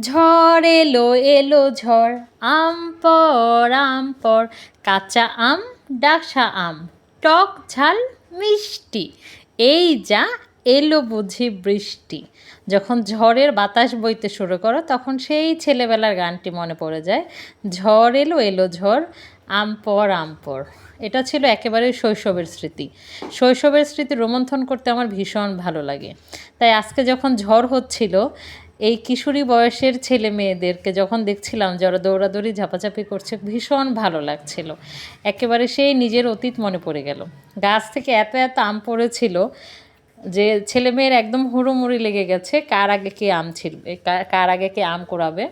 ঝড় এলো এলো ঝড়। আম পর আম পর, কাঁচা আম ডাকসা আম, টক ঝাল, মিষ্টি। এই যা এলো বুঝি বৃষ্টি। যখন ঝড়ের বাতাস বইতে শুরু করো, তখন সেই ছেলেবেলার গানটি মনে পড়ে যায়। ঝড় এলো এলো ঝড়, আম পর আম পর। এটা ছিল একেবারে শৈশবের স্মৃতি। শৈশবের স্মৃতি রোমন্থন করতে আমার ভীষণ ভালো লাগে। তাই আজকে যখন ঝড় হচ্ছিল এই কিশোরী বয়সের ছেলে মেয়েদেরকে যখন দেখছিলাম যারা দৌড়াদৌড়ি, ঝাপাঝাপি করছে, ভীষণ ভালো লাগছিল। একেবারে সেই নিজের অতীত মনে পড়ে গেল। গাছ থেকে এত এত আম পড়েছিল যে ছেলে মেয়ের একদম হুড়োমুড়ি লেগে গেছে, কার আগে কে আম ছিল কার- আগে কে আম কুড়াবে।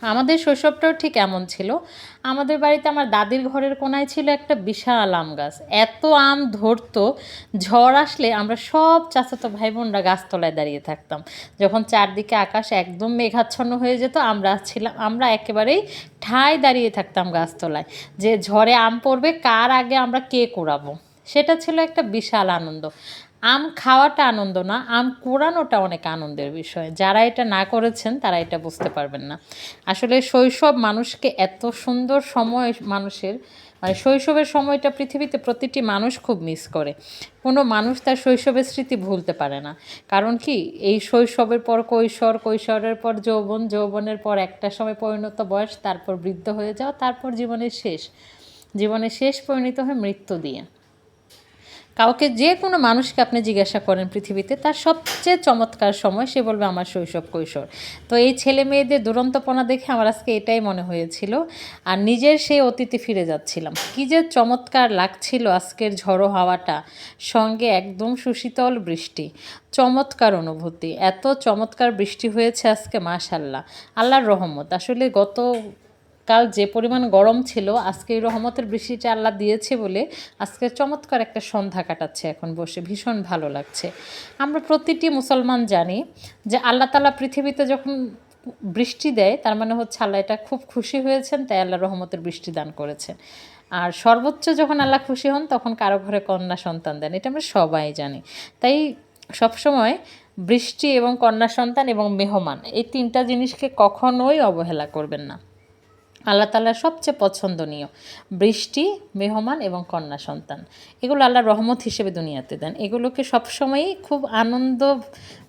আমাদের শৈশবটাও ঠিক এমন ছিল। আমাদের বাড়িতে আমার দাদির ঘরের কোনায় ছিল একটা বিশাল আম গাছ। এত আম ধরতো, ঝড় আসলে আমরা সব চাচাতো ভাই বোনরা গাছতলায় দাঁড়িয়ে থাকতাম। যখন চারদিকে আকাশ একদম মেঘাচ্ছন্ন হয়ে যেত, আমরা ছিলাম, আমরা একেবারেই ঠায় দাঁড়িয়ে থাকতাম গাছতলায়। যে ঝড়ে আম পড়বে, কার আগে আমরা কে কুড়াবো? সেটা ছিল একটা বিশাল আনন্দ। আম খাওয়াটা আনন্দ না, আম কোরানোটা অনেক আনন্দের বিষয়। যারা এটা না করেছেন, তারা এটা বুঝতে পারবেন না। আসলে শৈশব মানুষকে এত সুন্দর সময় মানুষের মানে শৈশবের সময়টা পৃথিবীতে প্রতিটি মানুষ খুব মিস করে। কোনো মানুষ তার শৈশবের স্মৃতি ভুলতে পারে না। কারণ কি, এই শৈশবের পর কৈশোর, কৈশোরের পর যৌবন, যৌবনের পর একটা সময় পরিণত বয়স, তারপর বৃদ্ধ হয়ে যাওয়া, তারপর জীবনের শেষ। জীবনের শেষ পরিণত হয় মৃত্যু দিয়ে। কাউকে যে কোনো মানুষকে আপনি জিজ্ঞাসা করেন পৃথিবীতে, তার সবচেয়ে চমৎকার সময় সে বলবে, আমার শৈশব কৈশোর। তো এই ছেলে মেয়েদের দুরন্তপনা দেখে আমার আজকে এটাই মনে হয়েছিল। আর নিজের সেই অতীতে ফিরে যাচ্ছিলাম। কি যে চমৎকার লাগছিল আজকের ঝড়ো হাওয়াটা, সঙ্গে একদম সুশীতল বৃষ্টি। চমৎকার অনুভূতি, এত চমৎকার বৃষ্টি হয়েছে আজকে মাশাল্লাহ আল্লাহর রহমত। আসলে গত কাল যে পরিমাণ গরম ছিল, আজকে এই রহমতের বৃষ্টিটা আল্লাহ দিয়েছে বলে আজকে চমৎকার একটা সন্ধ্যা কাটাচ্ছে এখন বসে। ভীষণ ভালো লাগছে। আমরা প্রতিটি মুসলমান জানি যে আল্লাহ তালা পৃথিবীতে যখন বৃষ্টি দেয়, তার মানে হচ্ছে আল্লাহ এটা খুব খুশি হয়েছেন, তাই আল্লাহ রহমতের বৃষ্টি দান করেছেন। আর সর্বোচ্চ যখন আল্লাহ খুশি হন, তখন কারও ঘরে কন্যা সন্তান দেন। এটা আমরা সবাই জানি। তাই সবসময় বৃষ্টি এবং কন্যা সন্তান এবং মেহমান, এই তিনটা জিনিসকে কখনোই অবহেলা করবেন না। আল্লাহ তালার সবচেয়ে পছন্দনীয়। বৃষ্টি, মেহমান এবং কন্যা সন্তান। এগুলো আল্লাহ রহমত হিসেবে দুনিয়াতে দেন। এগুলোকে সবসময়ই খুব আনন্দ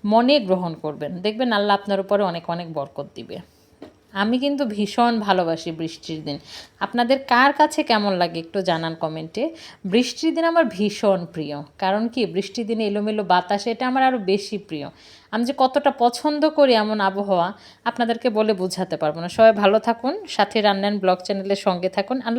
মনে গ্রহণ করবেন। দেখবেন আল্লাহ আপনার উপরে অনেক অনেক বরকত দিবে। আমি কিন্তু ভীষণ ভালোবাসি বৃষ্টির দিন। আপনাদের কার কাছে কেমন লাগে একটু জানান কমেন্টে বৃষ্টির দিন আমার ভীষণ প্রিয়। কারণ কি? বৃষ্টির দিনে এলোমেলো বাতাস, এটা আমার আরও বেশি প্রিয়। আমি যে কতটা পছন্দ করি এমন আবহাওয়া, আপনাদেরকে বলে বোঝাতে পারব না। সবাই ভালো থাকুন, সাথে রান্নান ব্লগ চ্যানেলের সঙ্গে থাকুন। আল্লাহ